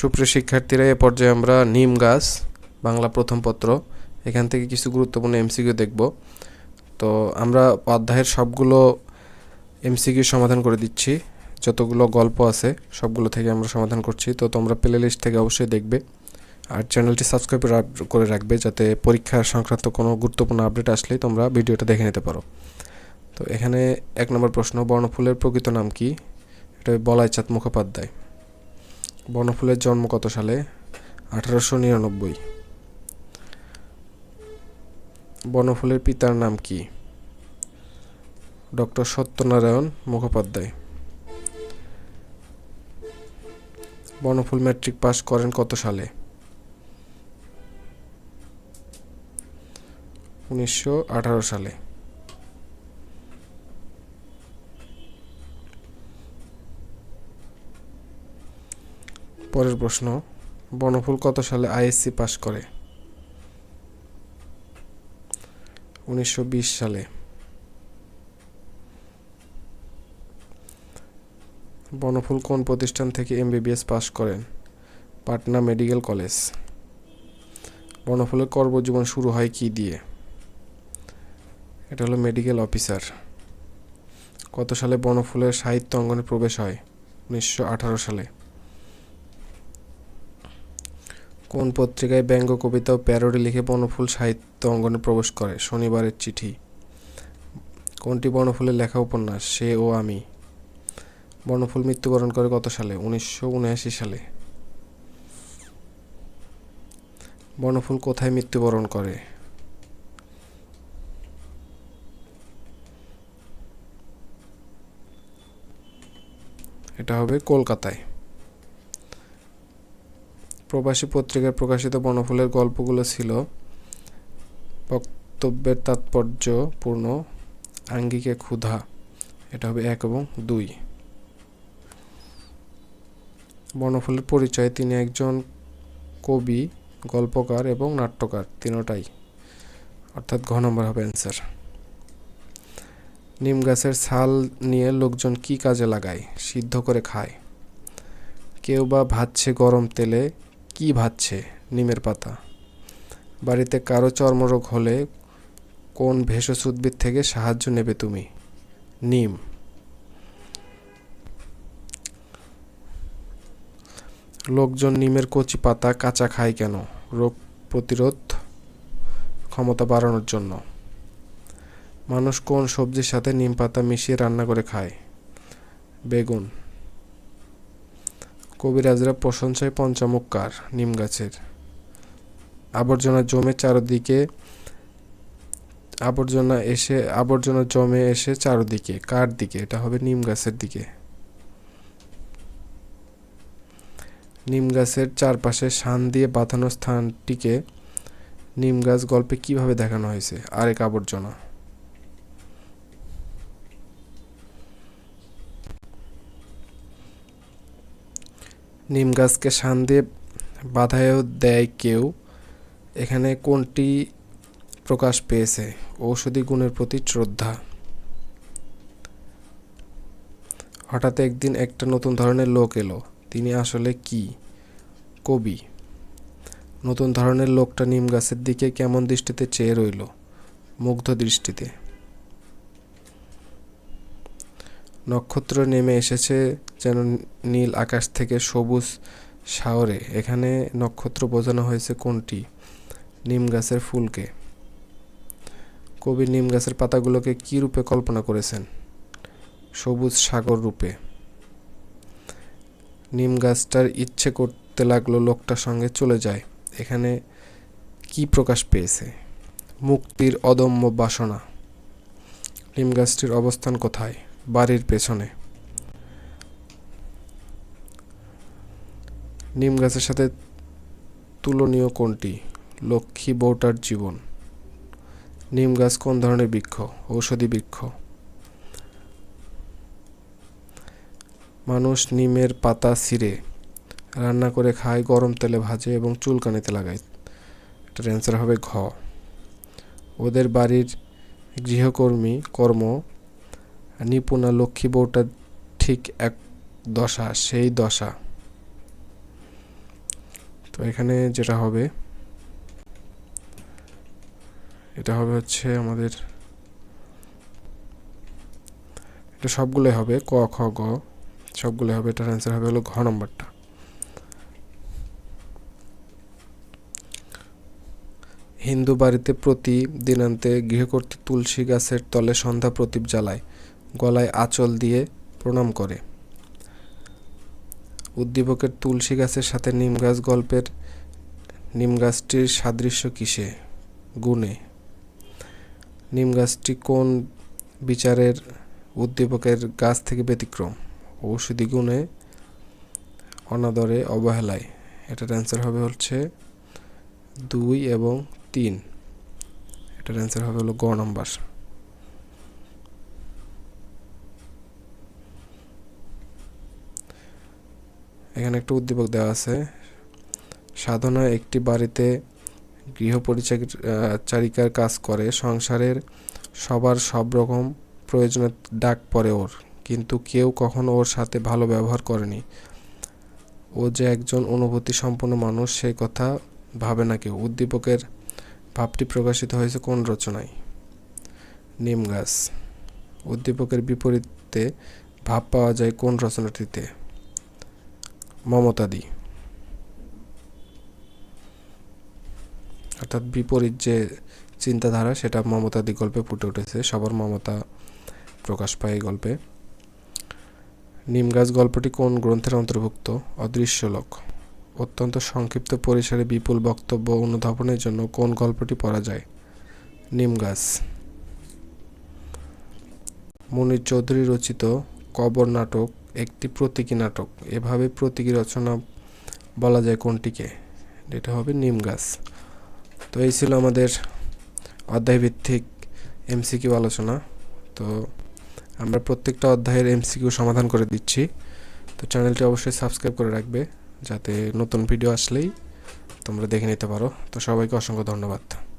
সুপ্রিয় শিক্ষার্থীরা, এ পর্যায়ে আমরা নিম গাছ, বাংলা প্রথম পত্র, এখান থেকে কিছু গুরুত্বপূর্ণ এমসিকিউ দেখব। তো আমরা অধ্যায়ের সবগুলো এমসিকিউ সমাধান করে দিচ্ছি। যতগুলো গল্প আছে, সবগুলো থেকে আমরা সমাধান করছি। তো তোমরা প্লে লিস্ট থেকে অবশ্যই দেখবে। আর চ্যানেলটি সাবস্ক্রাইব করে রাখবে যাতে পরীক্ষা সংক্রান্ত কোনো গুরুত্বপূর্ণ আপডেট আসলেই তোমরা ভিডিওটা দেখে নিতে পারো। তো এখানে এক নম্বর প্রশ্ন, বর্ণফুলের প্রকৃত নাম কি? এটা বলাইচাঁদ মুখোপাধ্যায়। বর্ণফুলের জন্ম কত সালে? আঠারোশো নিরানব্বই। বনফুলের পিতার নাম কি? Doctor Satyanarayan Mukhopadhyay. Bonoful matric pass করেন কত সালে? উনিশশো আঠারো সালে। পরের প্রশ্ন, বনফুল কত সালে আইএসসি পাশ করে? উনিশশো বিশ সালে। বনফুল কোন প্রতিষ্ঠান থেকে এমবিবিএস পাশ করেন? Patna medical college. বনফুলের কর্মজীবন শুরু হয় কি দিয়ে? এটা হলো মেডিকেল অফিসার। কত সালে বনফুলের সাহিত্য অঙ্গনে প্রবেশ হয়? উনিশশো আঠারো সালে। কোন পত্রিকায় ব্যঙ্গ, কবিতা ও প্যারোডি লিখে বনফুল সাহিত্য অঙ্গনে প্রবেশ করে? শনিবারের চিঠি। কোনটি বনফুলের লেখা উপন্যাস? সে ও আমি। বনফুল মৃত্যুবরণ করে কত সালে? উনিশশো উনআশি সালে। বনফুল কোথায় মৃত্যুবরণ করে? এটা হবে কলকাতায়। প্রবাসী পত্রিকায় প্রকাশিত বনফুলের গল্পগুলো ছিল বক্তব্যের তাৎপর্যপূর্ণ, আঙ্গিকে ক্ষুধা, এটা হবে এক এবং দুই। বনফুলের পরিচয়, তিনি একজন কবি, গল্পকার এবং নাট্যকার, তিনোটাই। অর্থাৎ ঘ নম্বর হবে অ্যান্সার নিম গাছের ছাল নিয়ে লোকজন কি কাজে লাগায়? সিদ্ধ করে খায়। কেউ বা ভাজছে গরম তেলে কি ভাজছে নিমের পাতা? বাড়িতে কারও চর্মরোগ হলে কোন ভেষজ উদ্ভিদ থেকে সাহায্য নেবে তুমি? নিম। লোকজন নিমের কচি পাতা কাঁচা খায় কেন? রোগ প্রতিরোধ ক্ষমতা বাড়ানোর জন্য। মানুষ কোন সবজির সাথে নিম পাতা মিশিয়ে রান্না করে খায়? বেগুন। কবিরাজরা প্রশংসায় পঞ্চামুখ কার? নিম গাছের। আবর্জনা জমে চারদিকে, আবর্জনা এসে, আবর্জনা জমে এসে চারদিকে। কার দিকে? এটা হবে নিম গাছের দিকে। নিম গাছের চারপাশে শান দিয়ে বাঁধানো স্থানটিকে নিম গাছ গল্পে কীভাবে দেখানো হয়েছে? আরেক আবর্জনা। নিম গাছকে শান দিয়ে বাধায়ও দেয় কেউ। এখানে কোনটি প্রকাশ পেয়েছে? ঔষধি গুণের প্রতি শ্রদ্ধা। হঠাৎ একদিন একটা নতুন ধরনের লোক এলো। তিনি আসলে কি? কবি। নতুন ধরনের লোকটা নিম গাছের দিকে কেমন দৃষ্টিতে চেয়ে রইল? মুগ্ধ দৃষ্টিতে। নক্ষত্র নেমে এসেছে যেন নীল আকাশ থেকে সবুজ শাওরে। এখানে নক্ষত্র বোঝানো হয়েছে কোনটি? নিম গাছের ফুলকে। কবি নিম গাছের পাতাগুলোকে কি রূপে কল্পনা করেছেন? সবুজ সাগর রূপে। নিম গাছটার ইচ্ছে করতে লাগল লোকটার সঙ্গে চলে যায়। এখানে কি প্রকাশ পেয়েছে? মুক্তির অদম্য বাসনা। নিম গাছটির অবস্থান কোথায়? বাড়ির পেছনে। নিম গাছের সাথে তুলনীয় কোনটি? লক্ষ্মী বউটার জীবন। নিম গাছ কোন ধরনের বৃক্ষ? ঔষধি বৃক্ষ। মানুষ নিমের পাতা ছিঁড়ে রান্না করে খায়, গরম তেলে ভাজে এবং চুলকানিতে লাগায়। এটার অ্যান্সার হবে ঘ। ওদের বাড়ির গৃহকর্মী কর্ম, নিপুণা লক্ষ্মী বউটা ঠিক এক দশা, সেই দশা। এখানে যেটা হবে, এটা হবে হচ্ছে আমাদের, এটা সবগুলোই হবে, ক, খ, গ, সবগুলোই হবে, এটার অ্যান্সার হবে হলো ঘ নম্বরটা। হিন্দু বাড়িতে প্রতি দিনান্তে গৃহকর্তী তুলসী গাছের তলে সন্ধ্যা প্রদীপ জ্বালায়, গলায় আঁচল দিয়ে প্রণাম করে। উদ্দীপকের তুলসী গাছের সাথে নিম গাছ গল্পের নিম গাছটির সাদৃশ্য কিসে? গুণে। নিম গাছটি কোন বিচারের উদ্দীপকের গাছ থেকে ব্যতিক্রম? ঔষধি গুণে, অনাদরে, অবহেলায়। এটার অ্যান্সার হবে হচ্ছে দুই এবং তিন। এটার অ্যান্সার হবে হলো গ নম্বর। এখানে একটা উদ্দীপক দেওয়া আছে। সাধনা একটি বাড়িতে গৃহপরিচারিকার কাজ করে, সংসারের সবার সব রকম প্রয়োজনে ডাক পড়ে ওর, কিন্তু কেউ কখনো ওর সাথে ভালো ব্যবহার করেনি। ও যে একজন অনুভূতি সম্পন্ন মানুষ সেই কথা ভাবে না কেউ। উদ্দীপকের ভাবটি প্রকাশিত হয়েছে কোন রচনায়? নিম গাছ। উদ্দীপকের বিপরীতে ভাব পাওয়া যায় কোন রচনাটিতে? মমতাদি অর্থাৎ বিপরীত যে চিন্তাধারা, সেটা মমতাদি গল্পে ফুটে উঠেছে। সবার মমতা প্রকাশ পায় এই গল্পে। নিম গাছ গল্পটি কোন গ্রন্থের অন্তর্ভুক্ত? অদৃশ্য লোক। অত্যন্ত সংক্ষিপ্ত পরিসরে বিপুল বক্তব্য অনুধাবনের জন্য কোন গল্পটি পড়া যায়? নিম গাছ। মনির চৌধুরী রচিত কবর নাটক একটি প্রতীকী নাটক। এভাবে প্রতীকী রচনা বলা যায় কোনটিকে? এটা হবে নিম গাছ। তো এই ছিল আমাদের অধ্যায়ভিত্তিক এমসিকিউ আলোচনা। তো আমরা প্রত্যেকটা অধ্যায়ের এমসিকিউ সমাধান করে দিচ্ছি। তো চ্যানেলটি অবশ্যই সাবস্ক্রাইব করে রাখবে, যাতে নতুন ভিডিও আসলেই তোমরা দেখে নিতে পারো। তো সবাইকে অসংখ্য ধন্যবাদ।